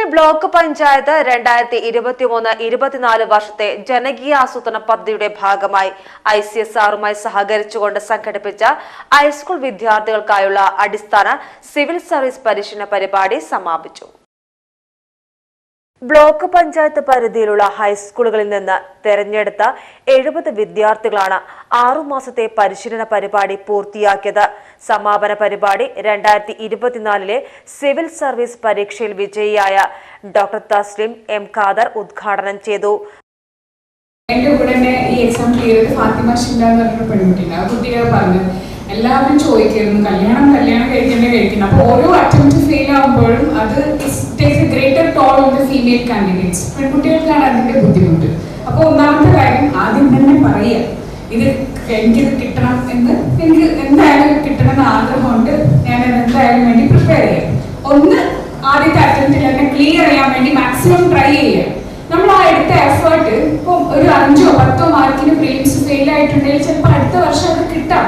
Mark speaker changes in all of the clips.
Speaker 1: Ponnani block panchayat രണ്ടായിരത്തി ഇരുപത്തിമൂന്ന് ഇരുപത്തിനാല് വർഷത്തെ ജനകീയ ആസൂത്രണ പദ്ധതിയുടെ ഭാഗമായി ഐ സി എസ് ആറുമായി സഹകരിച്ചുകൊണ്ട് സംഘടിപ്പിച്ച ഹൈസ്കൂൾ വിദ്യാർത്ഥികൾക്കായുള്ള അടിസ്ഥാന സിവിൽ സർവീസ് പരിശീലന പരിപാടി സമാപിച്ചു. ബ്ലോക്ക് പഞ്ചായത്ത് പരിധിയിലുള്ള ഹൈസ്കൂളുകളിൽ നിന്ന് തെരഞ്ഞെടുത്ത എഴുപത് വിദ്യാർത്ഥികളാണ് ആറുമാസത്തെ പരിശീലന പരിപാടി പൂർത്തിയാക്കിയത്. സമാപന പരിപാടി രണ്ടായിരത്തി ഇരുപത്തിനാലിലെ സിവിൽ സർവീസ് പരീക്ഷയിൽ വിജയിയായ ഡോക്ടർ തസ്ലിം എം ഖാദർ ഉദ്ഘാടനം ചെയ്തു.
Speaker 2: എന്റെ കൂടെ തന്നെ ഈ എക്സാം ഫാത്തിമ ഷിൻഡ പറഞ്ഞൊരു പെൺകുട്ടിയുണ്ട്. ആ പറഞ്ഞു എല്ലാവരും ചോദിക്കായിരുന്നു കല്യാണം കല്യാണം കഴിക്കണ്ടേ കഴിക്കണം അപ്പൊ ഓരോ അറ്റംപ്റ്റ് ഫെയിൽ ആകുമ്പോഴും അത് ഫീമെയിൽ കാൻഡിഡേറ്റ്സ് പെൺകുട്ടികൾക്കാണ് അതിന്റെ ബുദ്ധിമുട്ട്. അപ്പോൾ ഒന്നാമത്തെ കാര്യം ആദ്യം തന്നെ പറയുക ഇത് എനിക്കിത് കിട്ടണം എന്ന് എനിക്ക് എന്തായാലും കിട്ടണം എന്ന് ആഗ്രഹമുണ്ട്. ഞാൻ എന്തായാലും വേണ്ടി പ്രിപ്പയർ ചെയ്യാം. ഒന്ന് ആദ്യത്തെ അറ്റംപ്റ്റിൽ തന്നെ ക്ലിയർ ചെയ്യാൻ വേണ്ടി മാക്സിമം ട്രൈ ചെയ്യുക. നമ്മൾ ആ എടുത്ത എഫേർട്ട് ഇപ്പം ഒരു അഞ്ചോ പത്തോ മാർക്കിന് പ്രീംസ് ഫെയിൽ ആയിട്ടുണ്ടെങ്കിൽ ചിലപ്പോൾ അടുത്ത വർഷം അത് കിട്ടാം.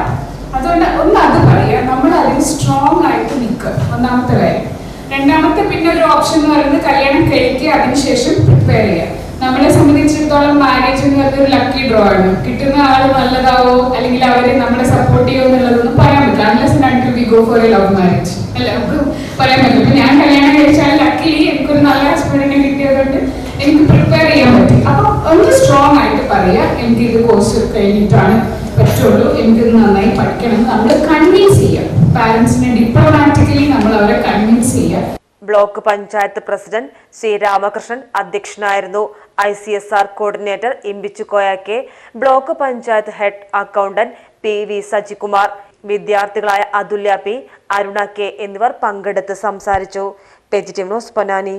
Speaker 2: അതുകൊണ്ട് ഒന്ന് അത് പറയാം നമ്മൾ അതിൽ സ്ട്രോങ് ആയിട്ട് നിൽക്കുക ഒന്നാമത്തെ കാര്യം രണ്ടാമത്തെ പിന്നെ ഒരു ഓപ്ഷൻ എന്ന് പറയുന്നത് കല്യാണം കഴിക്കുക അതിനുശേഷം പ്രിപ്പയർ ചെയ്യുക. നമ്മളെ സംബന്ധിച്ചിടത്തോളം മാരേജ് എന്ന് പറയുന്നത് ഒരു ലക്കി ഡ്രോ ആണ്. കിട്ടുന്ന ആൾ നല്ലതാവോ അല്ലെങ്കിൽ അവരെ നമ്മളെ സപ്പോർട്ട് ചെയ്യുമോ എന്നുള്ളതൊന്നും പറയാൻ പറ്റില്ല. Unless we go for a love marriage അല്ല നമുക്ക് പറയാൻ പറ്റില്ല. ഇപ്പൊ ഞാൻ കല്യാണം കഴിച്ചാൽ ലക്കിലി എനിക്കൊരു നല്ല ഹസ്ബൻഡിനെ കിട്ടിയതുകൊണ്ട് എനിക്ക് പ്രിപ്പയർ ചെയ്യാൻ പറ്റി. അപ്പൊ ഒന്ന് സ്ട്രോങ് ആയിട്ട് പറയാ എനിക്ക് ഇത് കോഴ്സ് കഴിഞ്ഞിട്ടാണ് പറ്റുള്ളൂ. എനിക്ക് നന്നായി പഠിക്കണം. നമ്മൾ കൺവിൻസ് ചെയ്യാം പാരന്റ്സിനെ ഡിപ്ലോമാറ്റിക്കലി നമ്മൾ അവരെ കൺവിൻസ് ചെയ്യാം
Speaker 1: ബ്ലോക്ക് പഞ്ചായത്ത് പ്രസിഡന്റ് ശ്രീ രാമകൃഷ്ണൻ അധ്യക്ഷനായിരുന്നു. I C S R coordinator Imbichu കോയാക്കെ block panchayat head accountant P V Sajikumar വിദ്യാർത്ഥികളായ Athulya P Aruna K എന്നിവർ പങ്കെടുത്ത് സംസാരിച്ചു. Positive news Ponnani.